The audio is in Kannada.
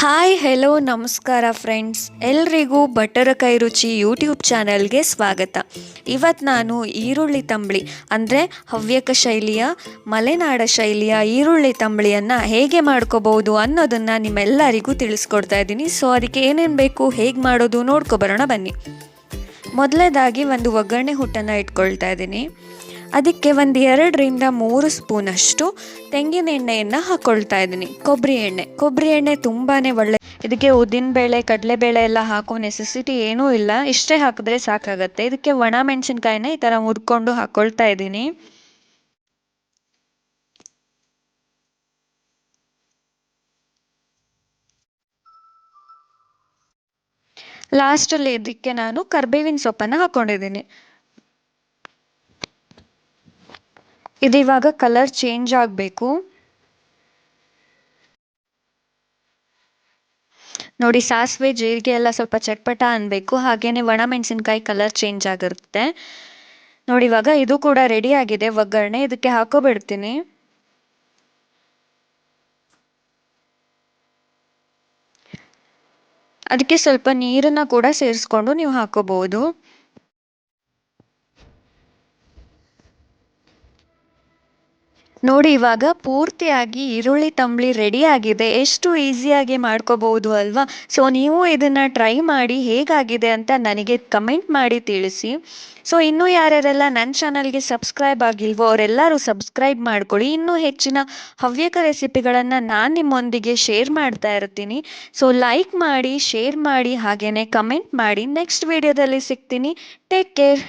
ಹಾಯ್ ಹೆಲೋ ನಮಸ್ಕಾರ ಫ್ರೆಂಡ್ಸ್ ಎಲ್ರಿಗೂ ಬಟರ ಕೈ ರುಚಿ ಯೂಟ್ಯೂಬ್ ಚಾನಲ್ಗೆ ಸ್ವಾಗತ. ಇವತ್ತು ನಾನು ಈರುಳ್ಳಿ ತಂಬಳಿ, ಅಂದರೆ ಹವ್ಯಕ ಶೈಲಿಯ, ಮಲೆನಾಡ ಶೈಲಿಯ ಈರುಳ್ಳಿ ತಂಬಳಿಯನ್ನು ಹೇಗೆ ಮಾಡ್ಕೋಬಹುದು ಅನ್ನೋದನ್ನು ನಿಮ್ಮೆಲ್ಲರಿಗೂ ತಿಳಿಸ್ಕೊಡ್ತಾ ಇದ್ದೀನಿ. ಸೊ ಅದಕ್ಕೆ ಏನೇನು ಬೇಕು, ಹೇಗೆ ಮಾಡೋದು ನೋಡ್ಕೊಬರೋಣ ಬನ್ನಿ. ಮೊದಲನೇದಾಗಿ ಒಂದು ಒಗ್ಗರಣೆ ಹುಟ್ಟನ್ನು ಇಟ್ಕೊಳ್ತಾ ಇದ್ದೀನಿ. ಅದಕ್ಕೆ ಒಂದು ಎರಡರಿಂದ ಮೂರು ಸ್ಪೂನಷ್ಟು ತೆಂಗಿನ ಎಣ್ಣೆಯನ್ನು ಹಾಕ್ಕೊಳ್ತಾ ಇದ್ದೀನಿ. ಕೊಬ್ಬರಿ ಎಣ್ಣೆ. ಕೊಬ್ಬರಿ ಎಣ್ಣೆ ತುಂಬಾ ಒಳ್ಳೆ ಇದಕ್ಕೆ ಉದ್ದಿನಬೇಳೆ ಕಡಲೆಬೇಳೆ ಎಲ್ಲ ಹಾಕೋ ನೆಸೆಸಿಟಿ ಏನೂ ಇಲ್ಲ. ಇಷ್ಟೇ ಹಾಕಿದ್ರೆ ಸಾಕಾಗತ್ತೆ. ಇದಕ್ಕೆ ಒಣ ಮೆಣಸಿನ್ಕಾಯಿನ ಈ ಥರ ಮುರ್ಕೊಂಡು ಹಾಕ್ಕೊಳ್ತಾ ಇದ್ದೀನಿ. ಲಾಸ್ಟಲ್ಲಿ ಇದಕ್ಕೆ ನಾನು ಕರ್ಬೇವಿನ ಸೊಪ್ಪನ್ನು ಹಾಕ್ಕೊಂಡಿದ್ದೀನಿ ಇದಿವಾಗ ಕಲರ್ ಚೇಂಜ್ ಆಗಬೇಕು. ನೋಡಿ, ಸಾಸಿವೆ, ಜೀರಿಗೆ ಎಲ್ಲ ಸ್ವಲ್ಪ ಚಟ್ಪಟ ಅನ್ಬೇಕು. ಹಾಗೆಯೇ ಒಣ ಮೆಣಸಿನ್ಕಾಯಿ ಕಲರ್ ಚೇಂಜ್ ಆಗಿರುತ್ತೆ. ನೋಡಿ, ಇವಾಗ ಇದು ಕೂಡ ರೆಡಿ ಆಗಿದೆ. ಒಗ್ಗರಣೆ ಇದಕ್ಕೆ ಹಾಕೋಬಿಡ್ತೀನಿ. ಅದಕ್ಕೆ ಸ್ವಲ್ಪ ನೀರನ್ನು ಕೂಡ ಸೇರಿಸ್ಕೊಂಡು ನೀವು ಹಾಕೋಬಹುದು ನೋಡಿ, ಇವಾಗ ಪೂರ್ತಿಯಾಗಿ ಈರುಳ್ಳಿ ತಂಬಳಿ ರೆಡಿ ಆಗಿದೆ. ಎಷ್ಟು ಈಸಿಯಾಗಿ ಮಾಡ್ಕೋಬಹುದು ಅಲ್ವಾ? ಸೊ ನೀವು ಇದನ್ನು ಟ್ರೈ ಮಾಡಿ ಹೇಗಾಗಿದೆ ಅಂತ ನನಗೆ ಕಮೆಂಟ್ ಮಾಡಿ ತಿಳಿಸಿ. ಸೊ ಇನ್ನೂ ಯಾರ್ಯಾರೆಲ್ಲ ನನ್ನ ಚಾನಲ್ಗೆ ಸಬ್ಸ್ಕ್ರೈಬ್ ಆಗಿಲ್ವೋ, ಅವರೆಲ್ಲರೂ ಸಬ್ಸ್ಕ್ರೈಬ್ ಮಾಡ್ಕೊಳ್ಳಿ. ಇನ್ನೂ ಹೆಚ್ಚಿನ ಹವ್ಯಕ ರೆಸಿಪಿಗಳನ್ನು ನಾನು ನಿಮ್ಮೊಂದಿಗೆ ಶೇರ್ ಮಾಡ್ತಾ ಇರ್ತೀನಿ. ಸೊ ಲೈಕ್ ಮಾಡಿ ಶೇರ್ ಮಾಡಿ ಹಾಗೆಯೇ ಕಮೆಂಟ್ ಮಾಡಿ. ನೆಕ್ಸ್ಟ್ ವಿಡಿಯೋದಲ್ಲಿ ಸಿಗ್ತೀನಿ. Take care